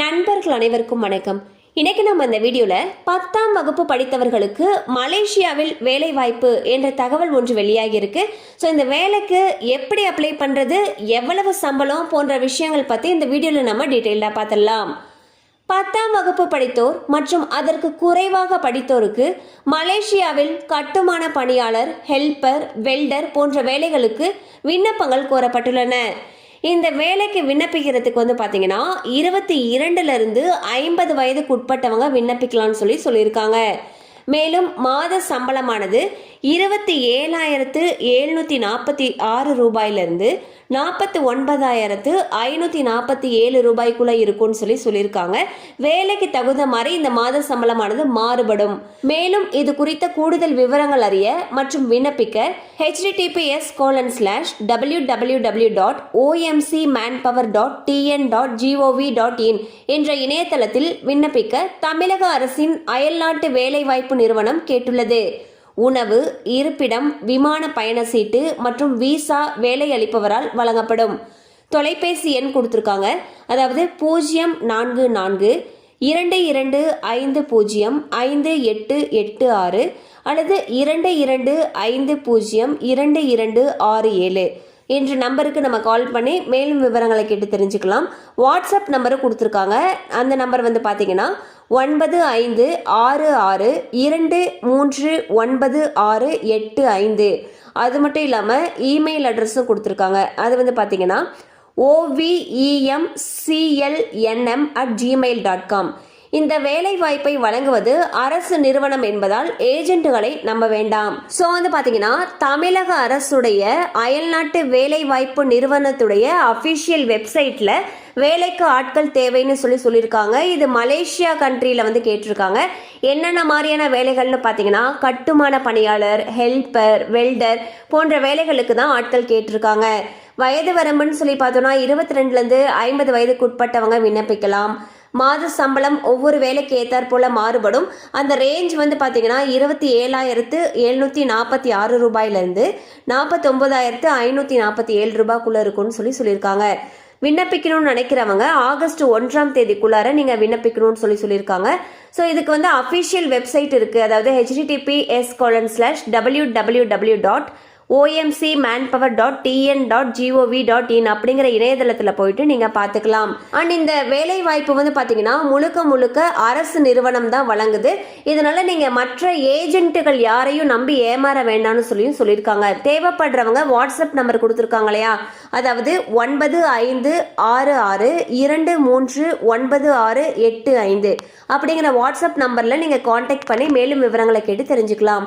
நண்பர்கள் அனைவருக்கும் வணக்கம். இன்னைக்கு நம்ம இந்த வீடியோவில் பத்தாம் வகுப்பு படித்தவர்களுக்கு மலேசியாவில் வேலை வாய்ப்பு என்ற தகவல் ஒன்று வெளியாகி இருக்கு. ஸோ இந்த வேலைக்கு எப்படி அப்ளை பண்ணுறது எவ்வளவு சம்பளம் போன்ற விஷயங்கள் பற்றி இந்த வீடியோவில் நம்ம டீட்டெயிலாக பார்த்துடலாம் பத்தாம் வகுப்பு படித்தோர் மற்றும் அதற்கு குறைவாக படித்தோருக்கு மலேசியாவில் கட்டுமான பணியாளர் ஹெல்பர் வெல்டர் போன்ற வேலைகளுக்கு விண்ணப்பங்கள் கோரப்பட்டுள்ளன. இந்த வேலைக்கு விண்ணப்பிக்கிறதுக்கு வந்து பார்த்தீங்கன்னா இருபத்தி இரண்டுலேருந்து ஐம்பது வயதுக்கு உட்பட்டவங்க விண்ணப்பிக்கலாம்னு சொல்லி சொல்லியிருக்காங்க. மேலும் மாத சம்பளமானது இருபத்தி ஏழாயிரத்து எழுநூற்றி நாற்பத்தி ஆறு ரூபாயிலிருந்து நாற்பத்தி ஒன்பதாயிரத்து ஐநூற்றி நாற்பத்தி ஏழு ரூபாய்க்குள்ளே இருக்கும்னு சொல்லி சொல்லியிருக்காங்க. வேலைக்கு தகுந்த மாதிரி இந்த மாத சம்பளமானது மாறுபடும். மேலும் இது குறித்த கூடுதல் விவரங்கள் அறிய மற்றும் விண்ணப்பிக்க HTTPS colon slash W W W dot OMC man power dot TN dot GOV dot in என்ற இணையதளத்தில் விண்ணப்பிக்க தமிழக அரசின் அயல்நாட்டு வேலைவாய்ப்பு நிறுவனம் கேட்டுள்ளது. உணவு இருப்பிடம் விமான பயண சீட்டு மற்றும் விசா வேலை அளிப்பவரால் வழங்கப்படும். தொலைபேசி எண் கொடுத்துருக்காங்க. அதாவது பூஜ்ஜியம் நான்கு நான்கு இரண்டு இரண்டு ஐந்து பூஜ்ஜியம் ஐந்து எட்டு எட்டு ஆறு அல்லது இரண்டு இரண்டு ஐந்து பூஜ்ஜியம் இரண்டு இரண்டு ஆறு ஏழு. என்ற நம்பருக்கு நம்ம கால் பண்ணி மேலும் விவரங்களை கேட்டு தெரிஞ்சுக்கலாம். வாட்ஸ்அப் நம்பரும் கொடுத்துருக்காங்க. அந்த நம்பர் வந்து பார்த்தீங்கன்னா ஒன்பது ஐந்து ஆறு ஆறு இரண்டு மூன்று ஒன்பது ஆறு எட்டு ஐந்து. அது மட்டும் இல்லாமல் இமெயில் அட்ரஸும் கொடுத்துருக்காங்க. அது வந்து பார்த்தீங்கன்னா OVEM CLNM at Gmail dot com இந்த வேலை வாய்ப்பை வழங்குவது அரசு நிறுவனம் என்பதால் ஏஜென்ட்டுகளை நம்ப வேண்டாம். ஸோ வந்து பார்த்தீங்கன்னா தமிழக அரசுடைய அயல்நாட்டு வேலை வாய்ப்பு நிறுவனத்துடைய அஃபிஷியல் வெப்சைட்டில் வேலைக்கு ஆட்கள் தேவைன்னு சொல்லி சொல்லியிருக்காங்க. இது மலேசியா கண்ட்ரியில் வந்து கேட்டிருக்காங்க. என்னென்ன மாதிரியான வேலைகள்னு பார்த்தீங்கன்னா கட்டுமான பணியாளர் ஹெல்பர் வெல்டர் போன்ற வேலைகளுக்கு தான் ஆட்கள் கேட்டிருக்காங்க. வயது வரம்புன்னு சொல்லி பார்த்தோம்னா இருபத்தி ரெண்டுலேருந்து ஐம்பது வயதுக்கு உட்பட்டவங்க விண்ணப்பிக்கலாம். மாத சம்பளம் ஒவ்வொரு வேலைக்கு ஏற்றாற் போல மாறுபடும். அந்த ரேஞ்ச் வந்து பார்த்தீங்கன்னா இருபத்தி ஏழாயிரத்து எழுநூற்றி நாற்பத்தி ஆறு ரூபாயிலேருந்து நாற்பத்தொம்பதாயிரத்து ஐநூற்றி நாற்பத்தி ஏழு ரூபாய்க்குள்ளே இருக்கும்னு சொல்லி சொல்லியிருக்காங்க. விண்ணப்பிக்கணும்னு நினைக்கிறவங்க ஆகஸ்ட் ஒன்றாம் தேதிக்குள்ளார நீங்கள் விண்ணப்பிக்கணும்னு சொல்லி சொல்லியிருக்காங்க. ஸோ இதுக்கு வந்து அஃபிஷியல் வெப்சைட் இருக்குது அதாவது HTTP S colon slash W W W dot OMC manpower dot TN dot GOV dot in அப்படிங்கிற இணையதளத்தில் போயிட்டு நீங்கள் பார்த்துக்கலாம். அண்ட் இந்த வேலை வாய்ப்பு வந்து பார்த்தீங்கன்னா முழுக்க முழுக்க அரசு நிறுவனம் தான் வழங்குது. இதனால நீங்கள் மற்ற ஏஜென்ட்டுகள் யாரையும் நம்பி ஏமாற வேண்டாம்னு சொல்லியும் சொல்லியிருக்காங்க. தேவைப்படுறவங்க வாட்ஸ்அப் நம்பர் கொடுத்துருக்காங்க இல்லையா? அதாவது ஒன்பது ஐந்து ஆறு ஆறு இரண்டு மூன்று ஒன்பது ஆறு எட்டு ஐந்து. அப்படிங்கிற வாட்ஸ்அப் நம்பரில் நீங்கள் காண்டாக்ட் பண்ணி மேலும் விவரங்களை கேட்டு தெரிஞ்சுக்கலாம்.